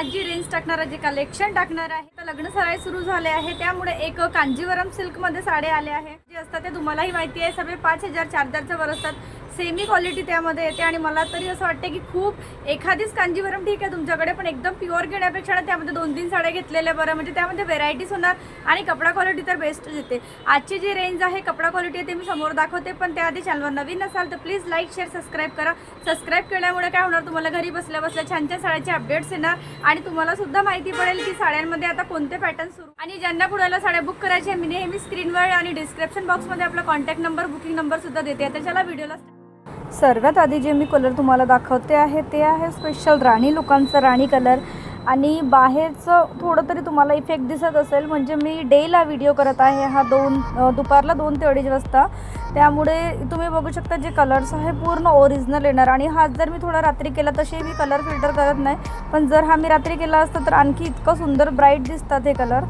आज जी रेंज टाकणार आहे जे कलेक्शन टाकणार आहे तर लग्न सराय सुरू झाले आहे. त्यामुळे एक कांजीवरम सिल्कमध्ये साडे आले आहे जे असतात ते तुम्हालाही माहिती आहे. सगळे पाच हजार चार हजारच्या वर असतात. सेमी क्वालिटी त्यामध्ये येते आणि मला तरी असं वाटते की खूप एखादीच कांजीवरम ठीक आहे तुमच्याकडे पण एकदम प्युअर घेण्यापेक्षा ना त्यामध्ये दोन तीन साड्या घेतलेल्या बरं म्हणजे त्यामध्ये व्हेरायटीज होणार आणि कपडा क्वालिटी तर बेस्टच येते. आजची जी रेंज आहे कपडा क्वालिटी आहे ते मी समोर दाखवते पण त्याआधी चॅनलवर नवीन असाल तर प्लीज लाईक शेअर सबस्क्राईब करा. सबस्क्राईब केल्यामुळे काय होणार तुम्हाला घरी बसल्या बसल्या छान छान साड्याचे अपडेट्स येणार आणि तुम्हाला सुद्धा माहिती पडेल की साड्यांमध्ये आता कोणते पॅटर्न सुरू आणि ज्यांना पुढेला साड्या बुक करायच्या मी नेहमी स्क्रीनवर आणि डिस्क्रिप्शन बॉक्समध्ये आपला कॉन्टॅक्ट नंबर बुकिंग नंबर सुद्धा देते. आता चला व्हिडिओला सर्वात आधी जे मी कलर तुम्हाला दाखवते आहे ते आहे स्पेशल राणी लोकांचं राणी कलर आणि बाहेरचं थोडं तरी तुम्हाला इफेक्ट दिसत असेल म्हणजे मी डेला व्हिडिओ करत आहे हा दोन दुपारला दोन ते अडीच वाजता. त्यामुळे तुम्ही बघू शकता जे कलर्स आहे पूर्ण ओरिजिनल येणार. आणि हा जर मी थोडा रात्री केला तसे मी कलर फिल्टर करत नाही. पण जर हा मी रात्री केला असता तर आणखी इतकं सुंदर ब्राईट दिसतात हे कलर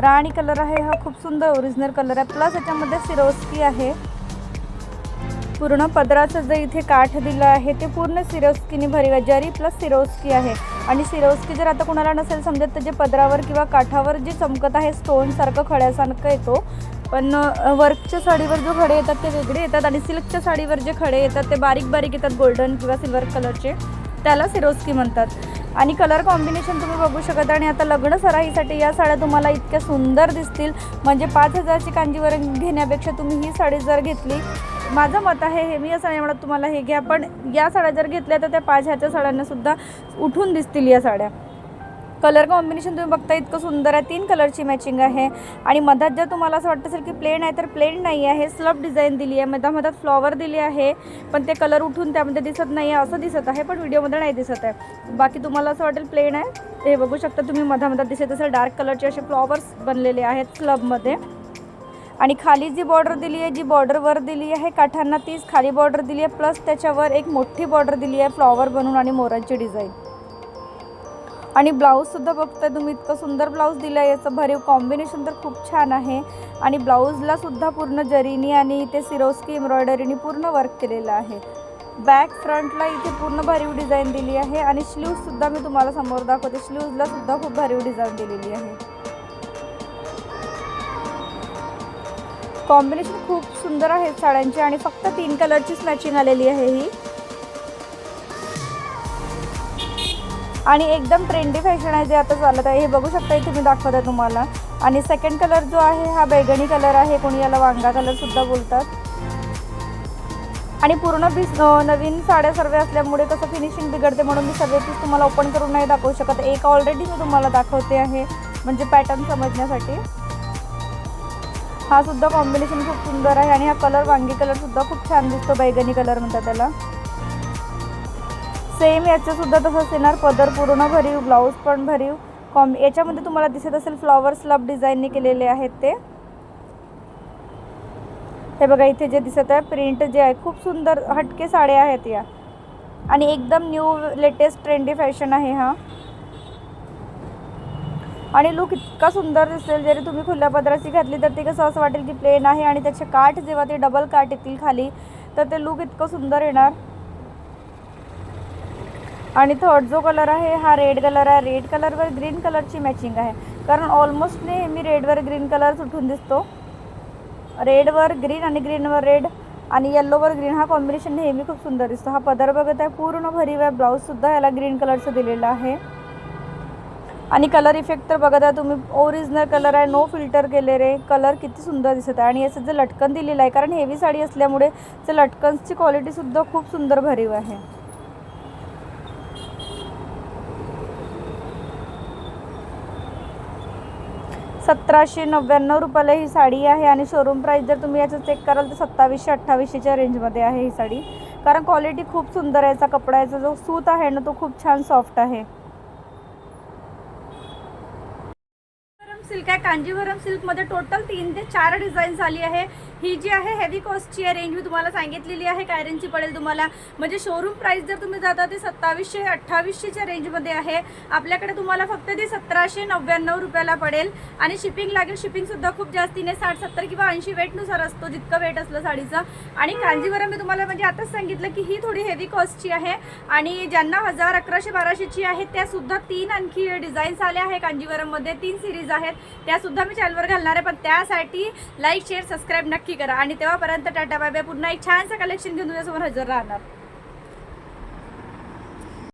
राणी कलर आहे हा खूप सुंदर ओरिजिनल कलर आहे. प्लस याच्यामध्ये सिरोस्की आहे. पूर्ण पदराचं जे इथे काठ दिलं आहे ते पूर्ण सिरोस्कीने भरीव आहे. जरी प्लस सिरोस्की आहे. आणि सिरोस्की जर आता कोणाला नसेल समजत तर जे पदरावर किंवा काठावर जे चमकत आहे स्टोनसारखं खड्यासारखं येतो पण वर्कच्या साडीवर जो खडे येतात ते वेगळे येतात. आणि सिल्कच्या साडीवर जे खडे येतात ते बारीक बारीक येतात गोल्डन किंवा सिल्वर कलरचे त्याला सिरोस्की म्हणतात. आणि कलर कॉम्बिनेशन तुम्ही बघू शकता आणि आता लग्न सराईसाठी या साड्या तुम्हाला इतक्या सुंदर दिसतील. म्हणजे पाच हजारची कांजीवर घेण्यापेक्षा तुम्ही ही साडी जर घेतली माझं मत आहे हे मी असं नाही म्हणत तुम्हाला हे घ्या पण या साड्या जर घेतल्या तर त्या पाच ह्याच्या साड्यांना सुद्धा उठून दिसतील या साड्या. कलर कॉम्बिनेशन तुम्ही बघता इतकं सुंदर आहे तीन कलरची मॅचिंग आहे. आणि मधात जर तुम्हाला असं वाटत असेल की प्लेन आहे तर प्लेन नाही आहे. स्लब डिझाईन दिली आहे मधा मधात फ्लॉवर दिली आहे पण ते कलर उठून त्यामध्ये दिसत नाही आहे असं दिसत आहे पण व्हिडिओमध्ये नाही दिसत आहे. बाकी तुम्हाला असं वाटेल प्लेन आहे. हे बघू शकता तुम्ही मधामधात दिसत असेल डार्क कलरचे असे फ्लॉवर्स बनलेले आहेत स्लबमध्ये आणि खाली जी बॉर्डर दिली आहे जी बॉर्डरवर दिली आहे काठांना तीच खाली बॉर्डर दिली आहे प्लस त्याच्यावर एक मोठी बॉर्डर दिली आहे फ्लॉवर बनवून आणि मोरांची डिझाईन आणि ब्लाऊजसुद्धा बघताय तुम्ही इतकं सुंदर ब्लाऊज दिलं आहे याचं भरीव कॉम्बिनेशन तर खूप छान आहे. आणि ब्लाऊजलासुद्धा पूर्ण जरीनी आणि इथे सिरोस्की एम्ब्रॉयडरीनी पूर्ण वर्क केलेलं आहे. बॅक फ्रंटला इथे पूर्ण भरीव डिझाईन दिली आहे आणि स्लीव्जसुद्धा मी तुम्हाला समोर दाखवते. स्लीव्जलासुद्धा खूप भरीव डिझाईन दिलेली आहे. कॉम्बिनेशन खूप सुंदर आहेत साड्यांची आणि फक्त तीन कलरचीच मॅचिंग आलेली आहे ही. आणि एकदम ट्रेंडी फॅशन आहे जे आता चालत आहे. हे बघू शकता इथे मी दाखवत आहे तुम्हाला. आणि सेकंड कलर जो आहे हा बैगणी कलर आहे. कोणी याला वांगा कलर सुद्धा बोलतात. आणि पूर्ण पीस नवीन साड्या सर्व असल्यामुळे कसं फिनिशिंग बिघडते म्हणून मी सर्व पीस तुम्हाला ओपन करून नाही दाखवू शकत. एक ऑलरेडी मी तुम्हाला दाखवते आहे. म्हणजे पॅटर्न समजण्यासाठी. हा सुद्धा कॉम्बिनेशन खूप सुंदर आहे आणि हा कलर वांगी कलर सुद्धा खूप छान दिसतो बैगनी कलर म्हणतात त्याला. सेम याचं सुद्धा तसंच येणार पदर पूर्ण भरीव ब्लाऊज पण भरीव. कॉम याच्यामध्ये तुम्हाला दिसत असेल फ्लॉवर स्लब डिझाईनने केलेले आहेत ते. हे बघा इथे जे दिसत आहे प्रिंट जे आहे खूप सुंदर हटके साड्या आहेत या. आणि एकदम न्यू लेटेस्ट ट्रेंडी फॅशन आहे हा. आणि लुक इतका सुंदर दिसेल जरी तुम्ही खुल्या पदराची घातली तर ते कसं असं वाटेल की प्लेन आहे आणि त्याचे काठ जेव्हा ते डबल काठ येतील खाली तर ते लुक इतकं सुंदर येणार. आणि थर्ड जो कलर आहे हा रेड कलर आहे. रेड कलरवर ग्रीन कलरची मॅचिंग आहे. कारण ऑलमोस्ट नेहमी रेडवर ग्रीन कलर सुटून दिसतो. रेडवर ग्रीन आणि ग्रीनवर रेड आणि येल्लोवर ग्रीन हा कॉम्बिनेशन नेहमी खूप सुंदर दिसतो. हा पदर बघत आहे पूर्ण भरीव आहे. ब्लाऊजसुद्धा याला ग्रीन कलरचं दिलेलं आहे. आणि कलर इफेक्ट तर बघत आहे तुम्ही ओरिजिनल कलर आहे नो फिल्टर केलेले कलर किती सुंदर दिसत आहे. आणि याचं जे लटकन दिलेलं आहे कारण हेवी साडी असल्यामुळे ते लटकन्सची क्वालिटीसुद्धा खूप सुंदर भरीव आहे. सतराशे नव्याण्णव रुपयाला ही साडी आहे आणि शोरूम प्राईस जर तुम्ही याचं चेक कराल तर सत्तावीसशे अठ्ठावीसशेच्या रेंजमध्ये आहे ही साडी. कारण क्वालिटी खूप सुंदर आहे याचा कपडा याचा जो सूत आहे ना तो खूप छान सॉफ्ट आहे. सिल्क आहे. कांजीवरम सिल्कमध्ये टोटल तीन ते चार डिझाईन्स आली आहे. ही जी आहे हेवी कॉस्टची आहे. रेंज मी तुम्हाला सांगितलेली आहे. काय रेंजची पडेल तुम्हाला? म्हणजे शोरूम प्राईस जर तुम्ही जाता ते सत्तावीसशे अठ्ठावीसशेच्या रेंजमध्ये आहे. आपल्याकडे तुम्हाला फक्त ती सतराशे नव्याण्णव रुपयाला पडेल. आणि शिपिंग लागेल. शिपिंगसुद्धा खूप जास्ती नाही साठ सत्तर किंवा ऐंशी वेटनुसार असतो. जितकं वेट असलं साडीचं. आणि कांजीवरम मी तुम्हाला म्हणजे आताच सांगितलं की ही थोडी हेवी कॉस्टची आहे. आणि ज्यांना हजार अकराशे बाराशेची आहे त्या सुद्धा तीन आणखी डिझाईन्स आल्या आहे कांजीवरममध्ये. तीन सिरीज आहेत. त्यासुद्धा मी चॅनलवर घालणार आहे. पण त्यासाठी लाईक शेअर सबस्क्राईब नक्की करा. आणि तेव्हापर्यंत टाटा बाय बाय. पुन्हा एक छानसं कलेक्शन घेऊन तुझ्यासमोर हजर राहणार.